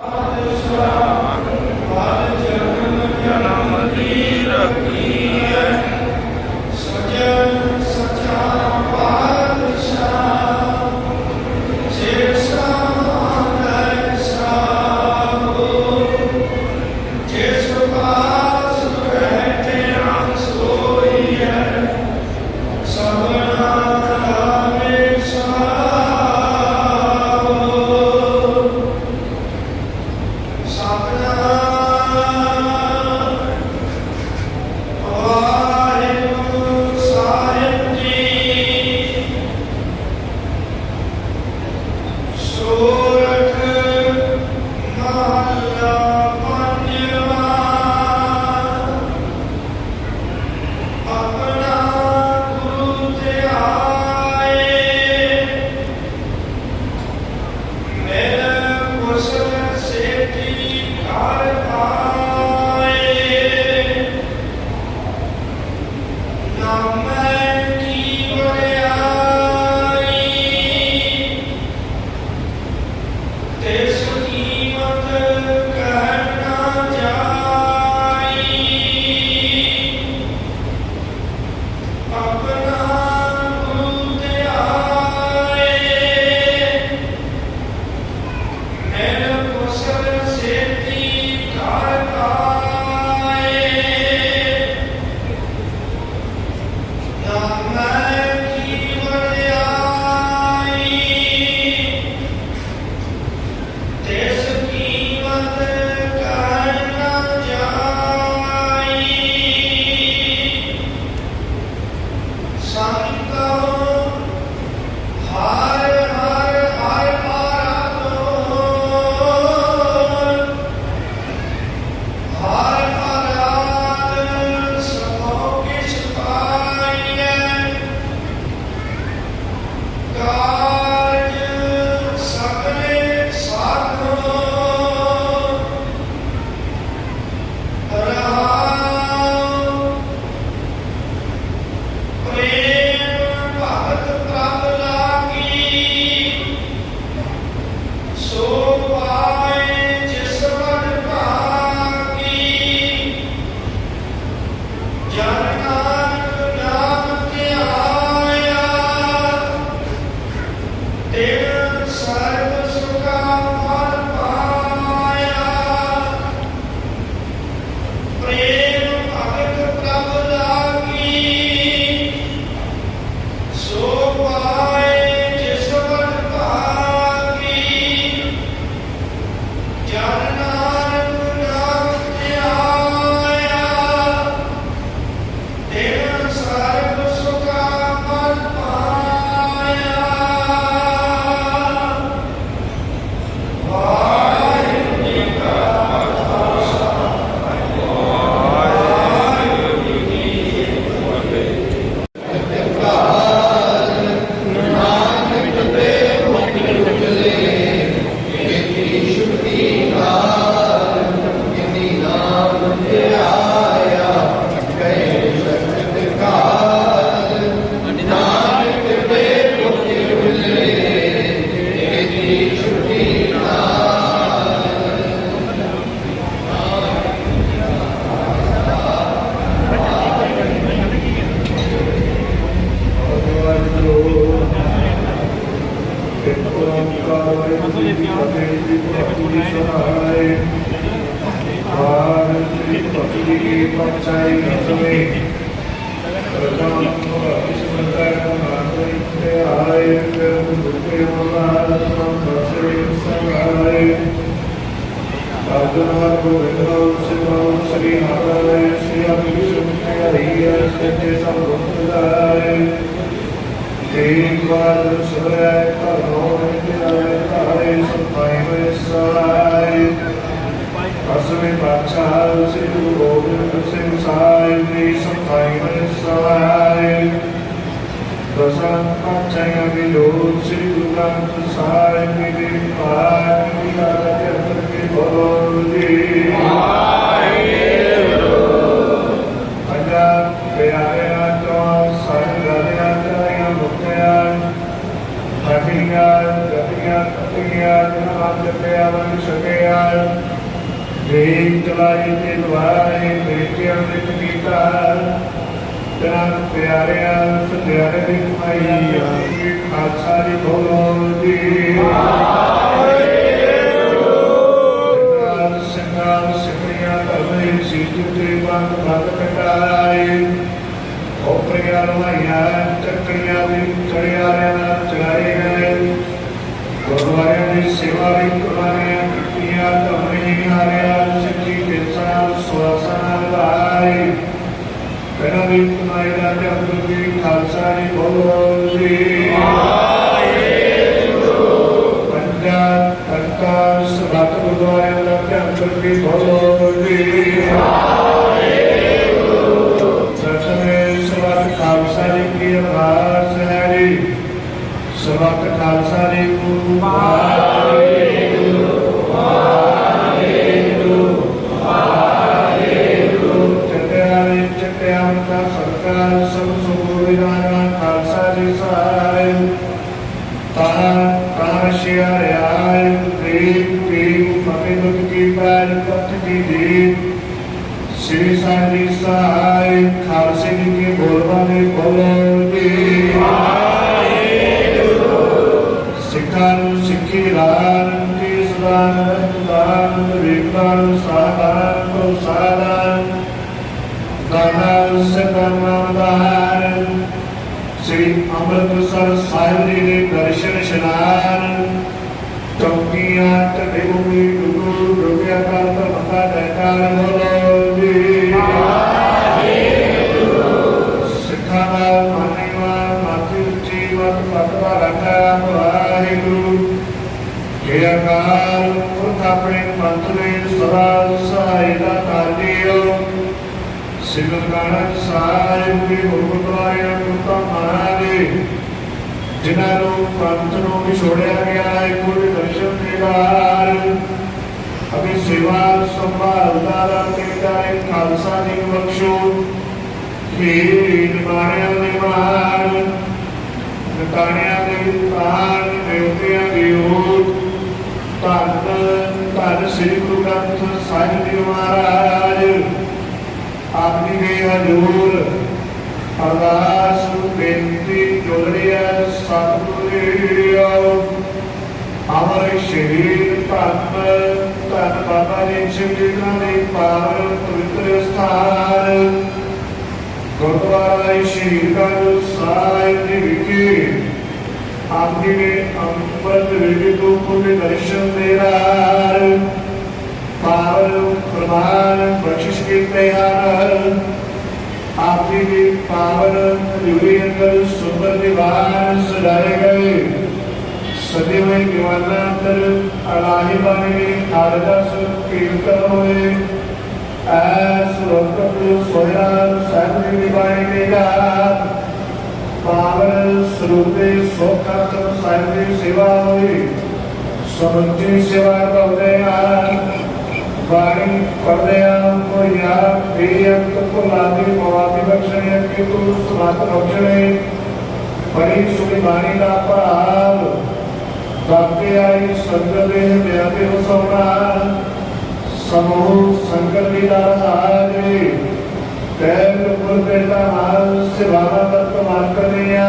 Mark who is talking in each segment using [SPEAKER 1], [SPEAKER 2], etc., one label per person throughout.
[SPEAKER 1] Hallelujah. ਬਾਦ ਸੁਰੈ ਧਰੋ ਨਿਤਿਆਏ ਧਾਰੇ ਸੁਭਾਈ ਵੇ ਸਹਾਇ ਅਸਮੇ ਪਾਛਾ ਸ੍ਰੀ ਗੁਰੂ ਗੋਬਿੰਦ ਸਿੰਘ ਸਾਹਿਬ ਜੀ ਸੁਭਾਈ ਵੇ ਸਹਾਇ ਦਸਾਂ ਪਾਛਾਂ ਵਿਲੋਕ ਸ੍ਰੀ ਗੁਰੂ ਗ੍ਰੰਥ ਸਾਹਿਬ ਜੀ ਦੀ ਪਾਠ ਦੀ ਆਦਤ ਕੇ ਬੋਲ ਜੀ ਪੰਜਾਬ ਪਿਆਰਿਆਂ ਤੋਂ ਸੰਗਤਾਂ ਤਰੀਆਂ ਮੁਕਤਿਆਂ ਹਟੀਆਂ ਗਤੀਆਂ ਤਤੀਆਂ ਨਾਮ ਜਪਿਆ ਵੰਦ ਛਕਿਆ
[SPEAKER 2] ਗਿਆ ਦੇਖ ਚਲਾਈ ਤੇ ਦਵਾਈ ਬੇਟਿਆਂ ਦੇ ਕੀਤਾ ਤਨ ਪਿਆਰਿਆ ਸਤਿਆਰੇ ਦੀ ਕਮਾਈ ਆਪਣੀ ਖਾਲਸਾ ਦੀ ਬੋਲੋ ਜੀ ਸਿੰਘਾਂ ਸਿੰਘਾਂ ਸਿੰਘੀਆਂ ਸੀਤ ਤੇ ਬੰਦ ਬੰਦ ਕਟਾਏ ਉਪਰਿਆ ਰਵਾਈਆਂ ਚੱਕਰੀਆਂ ਦੀ ਚੜਿਆਰਿਆਂ ਨਾਲ ਚੜਾਏ ਗਏ ਗੁਰਦੁਆਰਿਆਂ ਦੀ ਸੇਵਾ ਵੀ ਕੁਰਬਾਨੀਆਂ ਕੀਤੀਆਂ ਧਰਮੇ ਨਿਹਾਰਿਆ ਸਿੱਖੀ ਦੇ ਸਾਹ ਸੁਆਸਨਾ ਲਾਈ ਪਹਿਲਾਂ ਵੀ ਕਮਾਈ ਦਾ ਜਪਤ ਵੀ ਖਾਲਸਾ ਜੀ ਬੋਲੋ ਜੀ ਪੰਜਾ ਤਖਤਾ ਸਭਤ ਗੁਰਦੁਆਰਿਆਂ ਦਾ ਜਪਤ ਵੀ ਬੋਲੋ ਜੀ ਸਤਿ ਸਭਤ ਖਾਲਸਾ ਜੀ ਕੀ ਸ੍ਰੀ ਅੰਮ੍ਰਿਤਸਰ ਸਾਹਿਬ ਜੀ ਦੇ ਦਰਸ਼ਨ ਇਸ਼ਨਾਨ ਚੌਕੀਆਂ ਢੱਡੇ ਭੂਮੀ ਗੁਰੂ ਡੁੱਬਿਆ ਕਰ ਤਾਂ ਮੱਥਾ ਟੇਕਣ ਬੋਲੋ ਜੀ। ਸਿੱਖਾਂ ਦਾ ਮਾਨੇਵਾ ਮਾਤੀ ਉੱਚੀ ਪਤਵਾ ਰੱਖਿਆ ਵਾਹਿਗੁਰੂ। ਜੇ ਅਕਾਲ ਪੁਰਖ ਆਪਣੇ ਪੰਥ ਲਈ ਸਦਾ ਸਹਾਇਤਾ ਸਿਮਰ ਗਾਣਾ ਸਾਹਿਬ ਦੇ ਗੁਰਦੁਆਰੇ ਅੰਮ੍ਰਿਤਾ ਮਹਾਰਾਜੇ ਜਿਨ੍ਹਾਂ ਨੂੰ ਪੰਥ ਨੂੰ ਵਿਛੋੜਿਆ ਗਿਆ ਹੈ ਕੋਈ ਦਰਸ਼ਨ ਦੇਵਾਰ ਅਭੀ ਸੇਵਾ ਸੰਭਾਲਦਾ ਦਾ ਕਿਰਦਾਰੇ ਖਾਲਸਾ ਦੀ ਬਖਸ਼ੋ। ਕੀ ਨਿਮਾਣਿਆਂ ਦੇ ਮਾਨ ਨਕਾਣਿਆਂ ਦੇ ਤਾਨ ਦੇਵਤਿਆਂ ਦੀ ਓਟ। ਧੰਨ ਧੰਨ ਸ੍ਰੀ ਗੁਰੂ ਗ੍ਰੰਥ ਸਾਹਿਬ ਜੀ ਮਹਾਰਾਜ। ਹਜ਼ੂਰ ਅਰਦਾਸ ਬੇਨਤੀ ਜੋੜਿਆ ਸਤਿਗੁਰੂ ਅਮਰ ਸ਼ਹੀਦ ਧੰਨ ਧੰਨ ਬਾਬਾ ਜੀ ਸਿੰਘ ਜੀ ਦੇ ਪਾਵਨ ਪਵਿੱਤਰ ਸਥਾਨ। ਗੁਰਦੁਆਰਾ ਸ਼ਹੀਦਾਂ ਸਾਹਿਬ ਜੀ ਵਿਖੇ ਆਪਣੀ ਨੇ ਅੰਮ੍ਰਿਤ ਵੇਲੇ ਤੋਂ ਕੋਈ ਦਰਸ਼ਨ ਦੇ ਰਾਰ ਪਾਵਨ ਪ੍ਰਮਾਨ ਬਖਸ਼ਿਸ਼ ਕੀਤੇ ਹਨ। ਆਪਣੀ ਦੀ ਪਾਵਨ ਜੁੜੀ ਅੰਦਰ ਸੁੰਦਰ ਦੀਵਾਨ ਸਜਾਏ ਗਏ। ਸਦੇ ਹੋਏ ਦੀਵਾਨਾਂ ਅੰਦਰ ਅਲਾਹੀ ਬਾਣੀ ਦੀ ਕੀਰਤਨ ਹੋਏ। ਐਸ ਲੋਕਤ ਸੋਇਆ ਸਾਹਿਬ ਦੀ ਦੀ ਬਾਣੀ ਦੀ ਗਾਤ ਪਾਵਨ ਸਰੂਪੇ ਸੋਖਾ ਸਾਹਿਬ ਦੀ ਸੇਵਾ ਹੋਈ। ਸਮੁੱਚੀ ਸੇਵਾ ਕਰਦੇ ਹਨ ਬਾਣੀ ਪੜਦੇ ਹਨ ਕੋਈ ਬੇਅੰਤ ਭੁਲਾਦੀ ਮਵਾਦੀ ਬਖਸ਼ਣੇ ਕਿ ਤੂੰ ਸਮਾਤ ਬਖਸ਼ਣੇ ਬੜੀ ਸੁਣੀ ਬਾਣੀ ਦਾ ਭਾਵ। ਬਾਕੀ ਆਈ ਸੰਗਤ ਦੇ ਮਿਆਦੇ ਹੋ ਸੋਣਾ ਸਮੂਹ ਸੰਗਤ ਦੀ ਦਾ ਤੈਨ ਗੁਰ ਬੇਟਾ ਹਾਲ ਸਿਵਾਵਾ ਤਤ ਮਾਰ ਕਰਨੀਆ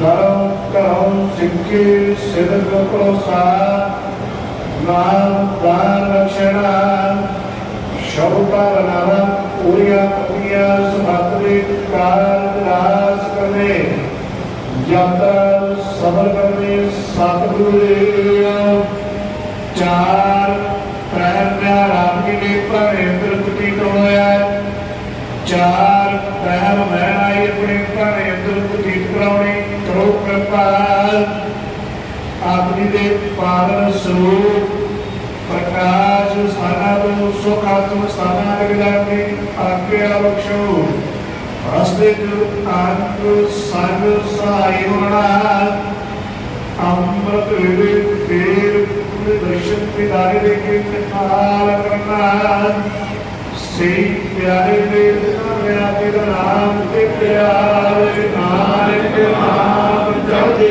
[SPEAKER 2] ਕਰਮ ਕਰਮ ਸਿੱਖੀ ਸਿਦਕ ਕੋ ਸਾ ਨਾਮ ਦਾਨ ਰਖਣਾ ਸ਼ਬਦਾ ਨਾਮ ਪੂਰੀਆਂ ਪੂਰੀਆਂ ਸਮਾਤਰੀ ਕਾਰਜ ਰਾਸ ਕਰਨੇ ਯਾਤਰਾ ਸਬਰ ਕਰਨੇ ਸਤਿਗੁਰੂ ਦੇ ਚਾਰ ਪ੍ਰਹਿਰ ਪਿਆਰ ਨੇ ਪ੍ਰੇਂਦਰ ਪ੍ਰਤੀਤ ਹੋਇਆ ਚਾਰ ਪ੍ਰਹਿਰ ਮੈਂ ਆਪਣੇ ਪ੍ਰੇਂਦਰ ਪ੍ਰਤੀਤ ਕਰਾਉਣੀ ਕਰੋ ਕਿਰਪਾ ਆਪਣੀ ਦੇ ਪਾਵਨ ਸਰੂਪ ਪ੍ਰਕਾਸ਼ ਸਥਾਨਾਂ ਤੋਂ ਸੁਖ ਆਤਮ ਸਥਾਨਾਂ ਦੇ ਵਿਦਾਰਨੀ ਆਗਿਆ ਬਖਸ਼ੋ ਰਸਤੇ ਜੋ ਅੰਗ ਸੰਗ ਸਹਾਈ ਹੋਣਾ। ਅੰਮ੍ਰਿਤ ਵੇਲੇ ਫੇਰ ਪੂਰੇ ਦਰਸ਼ਨ ਪਿਦਾਰੇ ਦੇ ਕੇ ਕਿਰਪਾਲ ਕਰਨਾ। ਸੇ ਪਿਆਰੇ ਦੇ ਨਾਮਿਆ ਤੇਰਾ ਨਾਮ ਤੇ ਪਿਆਰੇ, ਨਾਨਕ ਨਾਮ ਜਪਦੀ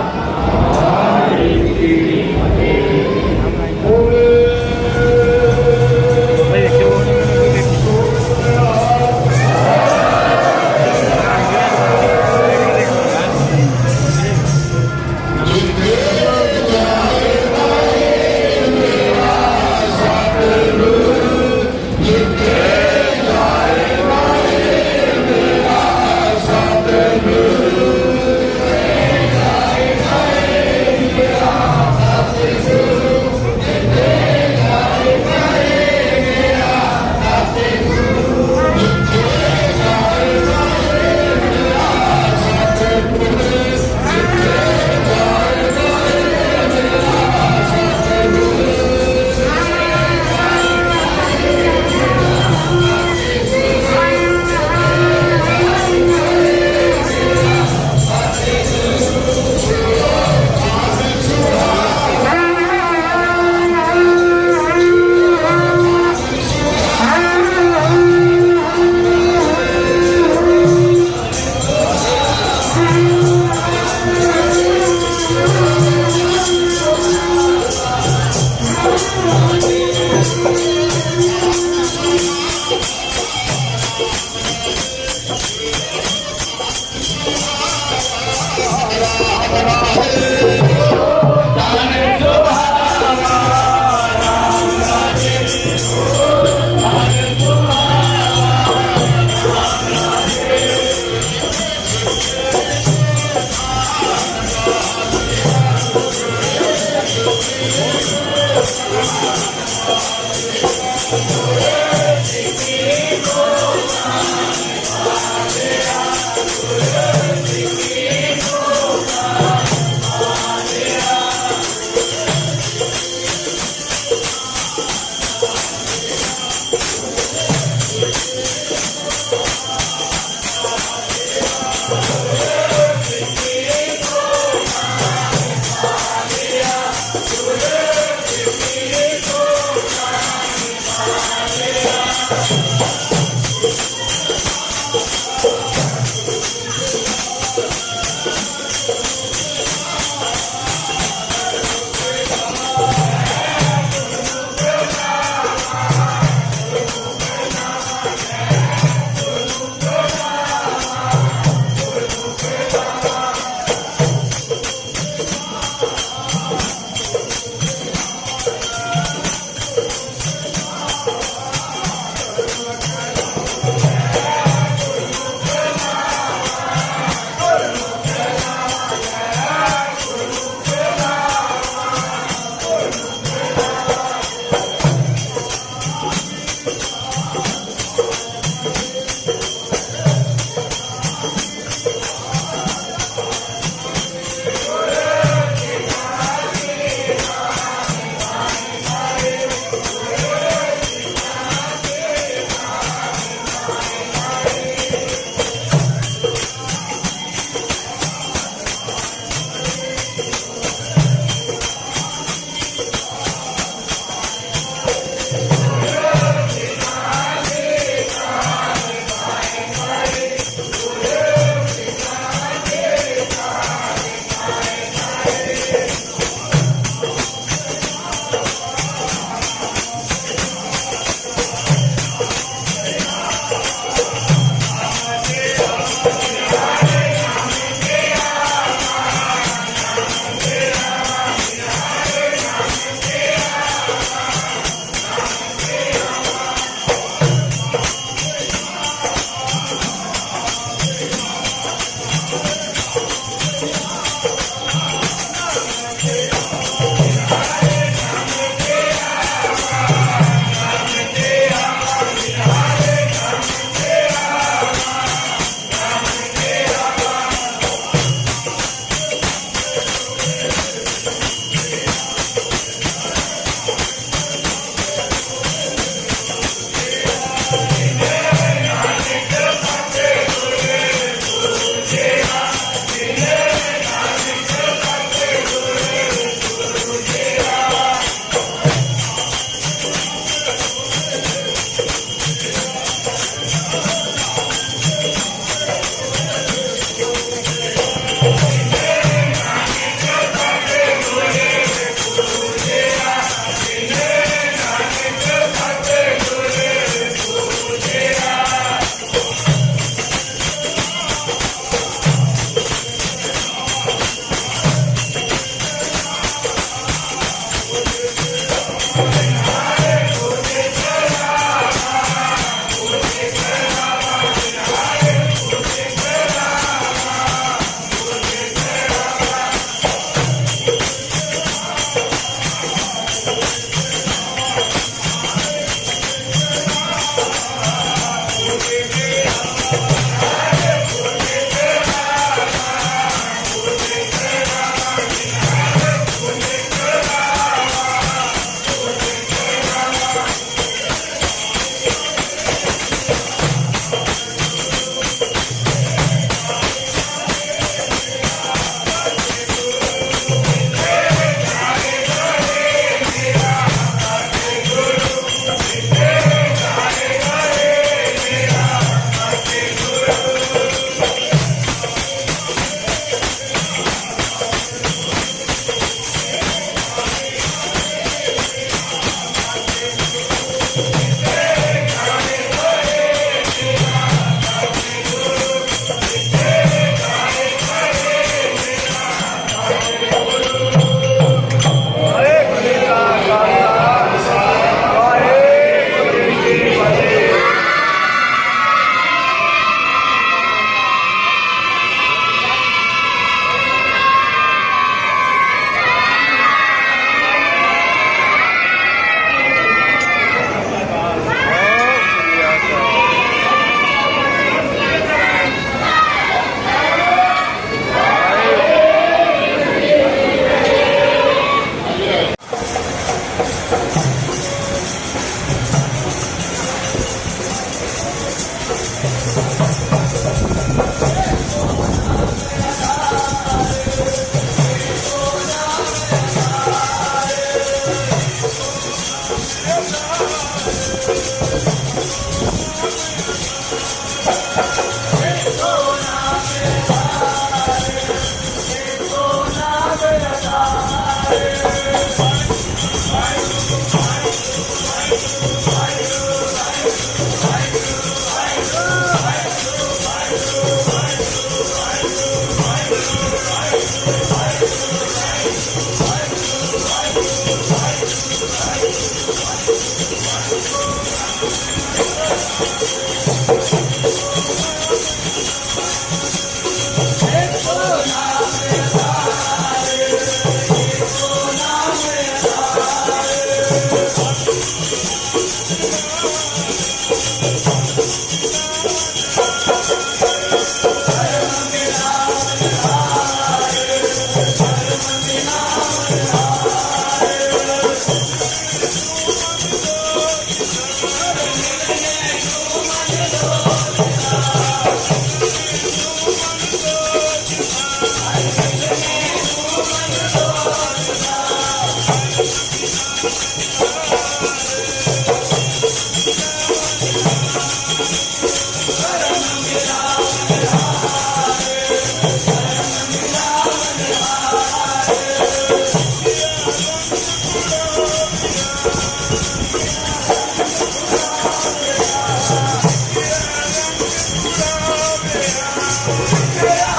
[SPEAKER 2] ਦਾ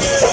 [SPEAKER 2] Yeah.